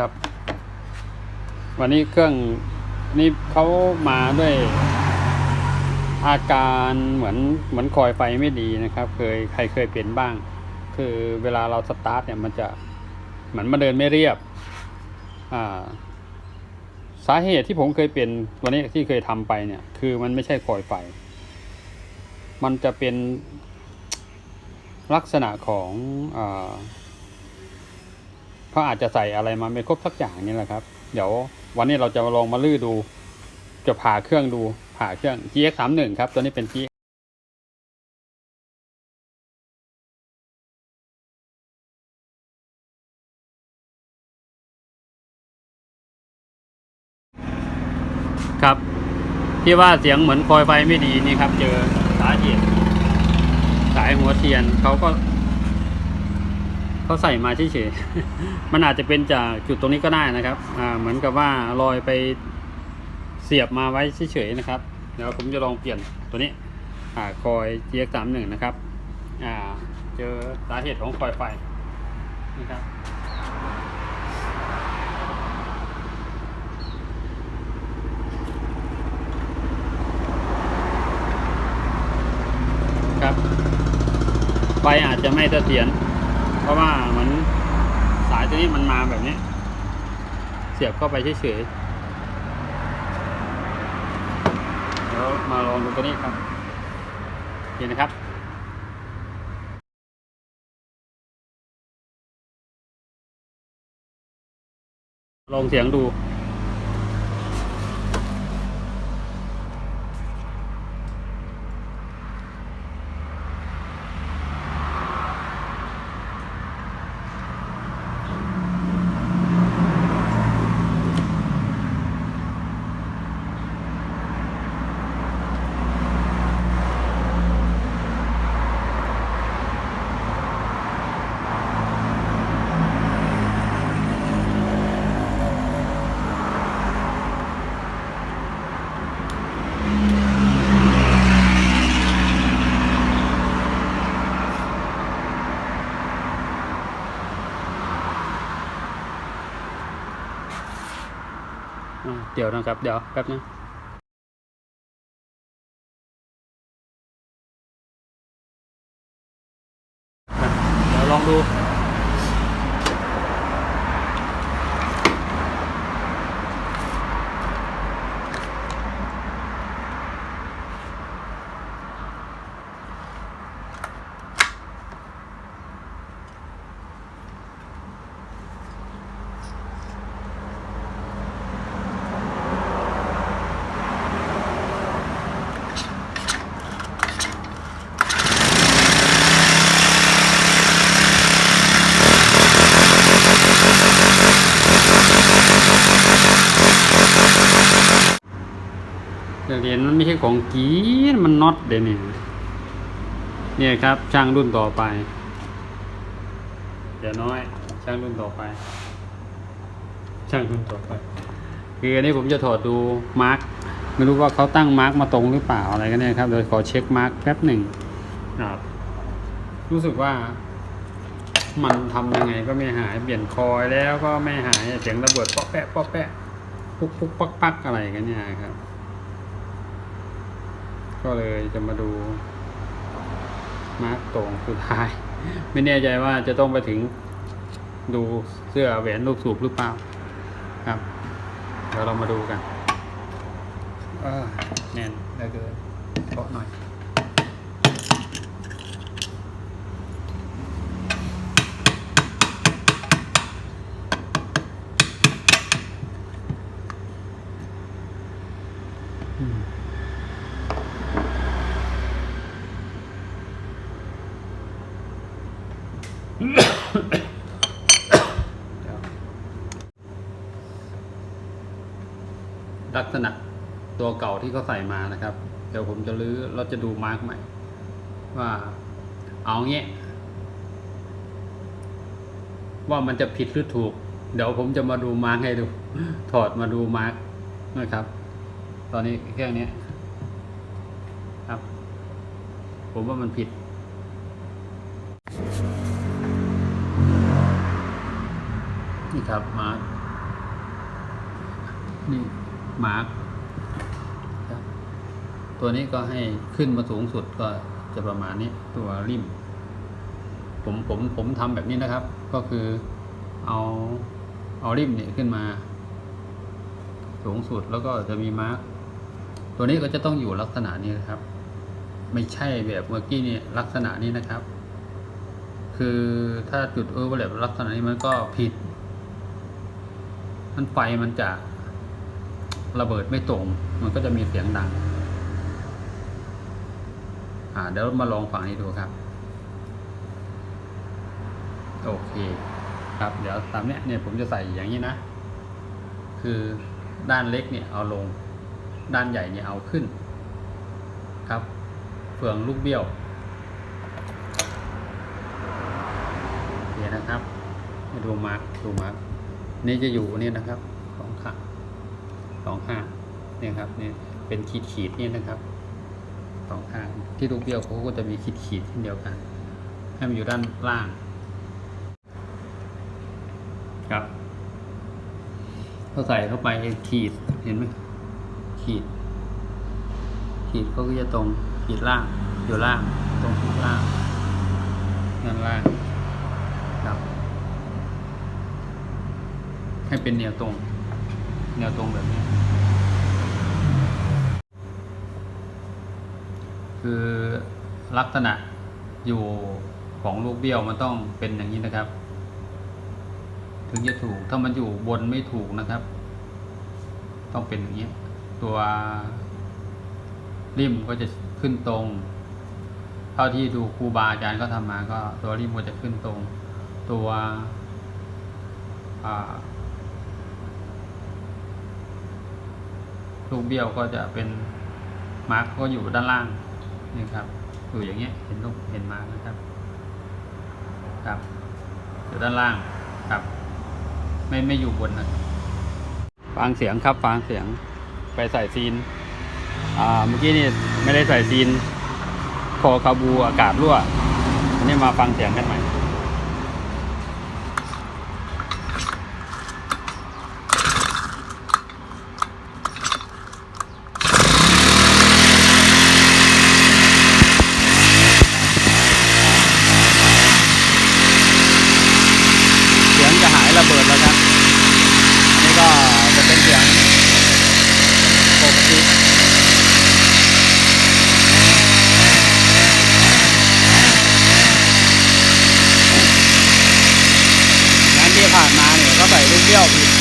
ครับ วันนี้เครื่องนี่เขามาด้วยอาการเหมือนเหมือนคอยไฟไม่ดีนะครับ เคยใครเคยเป็นบ้าง คือเวลาเราสตาร์ทเนี่ยมันจะเหมือนมาเดินไม่เรียบอ่าสาเหตุที่ผมเคยเป็นวันนี้ที่เคยทำไปเนี่ย คือมันไม่ใช่คอยไฟ มันจะเป็นลักษณะของอา เขาอาจจะใส่อะไรมาไม่ครบสักอย่างนี่แหละครับ เดี๋ยววันนี้เราจะมาลองมาลื้อดูจะผ่าเครื่องดูผ่าเครื่อง GX 3 1ครับ ตัวนี้เป็น GX ครับ ที่ว่าเสียงเหมือนคอยไฟไม่ดีนี่ครับ เจอสาเหตุสายหัวเทียนเขาก็ เขาใส่มาเฉยๆ มันอาจจะเป็นจากจุดตรงนี้ก็ได้นะครับ อ่า เหมือนกับว่าลอยไปเสียบมาไว้เฉยๆนะครับ เดี๋ยวผมจะลองเปลี่ยนตัวนี้ อ่า คอย GX 3 1นะครับ อ่า เจอสาเหตุของคอยไฟนะครับครับไฟอาจจะไม่เสถียร ราะว่าเหมือนสายตัวนี้มันมาแบบนี้ เสียบเข้าไปเฉยๆแล้วมาลองดูตัวนี้ครับเห็นนะครับลองเสียงดู เดี๋ยวนะครับ เดี๋ยวแป๊บนึงเดี๋ยวลองดู เดี๋ยวเรียนมันไม่ใช่ของกีนมันน็อตเดี๋ยวนี้เนี่ยครับ ช่างรุ่นต่อไป เดี๋ยวน้อย ช่างรุ่นต่อไป ช่างรุ่นต่อไป คืออันนี้ผมจะถอดดูมาร์กไม่รู้ว่าเขาตั้งมาร์กมาตรงหรือเปล่าอะไรกันเนี่ยครับเดี๋ยวขอเช็คมาร์กแป๊บหนึ่งครับรู้สึกว่ามันทำยังไงก็ไม่หายเปลี่ยนคอยแล้วก็ไม่หายเสียงระเบิดป๊อแปะป๊อแปะ ปุ๊กปุ๊กปักปักอะไรกันเนี่ยครับ ก็เลยจะมาดูมาร์กตรงสุดท้าย ไม่แน่ใจว่าจะต้องไปถึงดูเสื้อแหวนลูกสูบหรือเปล่าครับเดี๋ยวเรามาดูกันแน่นเลือเกินเคาะหน่อย อืม เดี๋ยว ลักษณะตัวเก่าที่เขาใส่มานะครับ เดี๋ยวผมจะรื้อเราจะดูมาร์กใหม่ ว่า เอาเงี้ยว่ามันจะผิดหรือถูก เดี๋ยวผมจะมาดูมาร์กให้ดู ถอดมาดูมาร์กนะครับ ตอนนี้เครื่องนี้ครับ ผมว่ามันผิด นี่ครับมาร์กนี่มาร์กครับตัวนี้ก็ให้ขึ้นมาสูงสุดก็จะประมาณนี้ตัวริม ผมผมผมทำแบบนี้นะครับ ก็คือเอาเอาริมเนี่ยขึ้นมา สูงสุดแล้วก็จะมีมาร์กตัวนี้ก็จะต้องอยู่ลักษณะนี้นะครับ ไม่ใช่แบบเมื่อกี้นี่ลักษณะนี้นะครับ คือถ้าจุดเออร์แบบลักษณะนี้มันก็ผิด มันไฟมันจะระเบิดไม่ตรง มันก็จะมีเสียงดัง อ่าเดี๋ยวมาลองฝั่งนี้ดูครับ โอเค ครับเดี๋ยวตามเนี้ยเนี่ยผมจะใส่อย่างนี้นะ คือด้านเล็กเนี่ยเอาลง ด้านใหญ่เนี่ยเอาขึ้น ครับเฟืองลูกเบี้ยวโอเคนะครับดูมาร์กดูมาร์ก นี่จะอยู่นี่นะครับสองข้างสองข้างเนี่ยครับเนี่ยเป็นขีดขีดๆนี่นะครับสองข้างที่ลูกเบี้ยวเขาก็จะมีขีดขีดเช่นเดียวกัน ให้มันอยู่ด้านล่าง ครับพอใส่เข้าไปขีดเห็นไหมขีด ขีดเขาก็จะตรงขีดล่างอยู่ล่างตรงขีดล่างด้านล่าง ครับ ให้เป็นแนวตรง แนวตรงแบบนี้ คือลักษณะอยู่ของลูกเบี้ยวมันต้องเป็นอย่างนี้นะครับ ถึงจะถูกถ้ามันอยู่บนไม่ถูกนะครับ ต้องเป็นอย่างนี้ ตัวริมก็จะขึ้นตรง เท่าที่ดูครูบาอาจารย์ก็ทำมาก็ตัวริมก็จะขึ้นตรง ตัวอ่า ลูกเบี้ยวก็จะเป็นมาร์กก็อยู่ด้านล่างนี่ครับอยู่อย่างเงี้ยเห็นลูกเห็นมาร์กนะครับครับอยู่ด้านล่างครับไม่ไม่อยู่บนนะฟังเสียงครับฟังเสียงไปใส่ซีนอ่าเมื่อกี้นี่ไม่ได้ใส่ซีนคอคาบูอากาศรั่วอันนี้มาฟังเสียงกันใหม่ Philadelphia.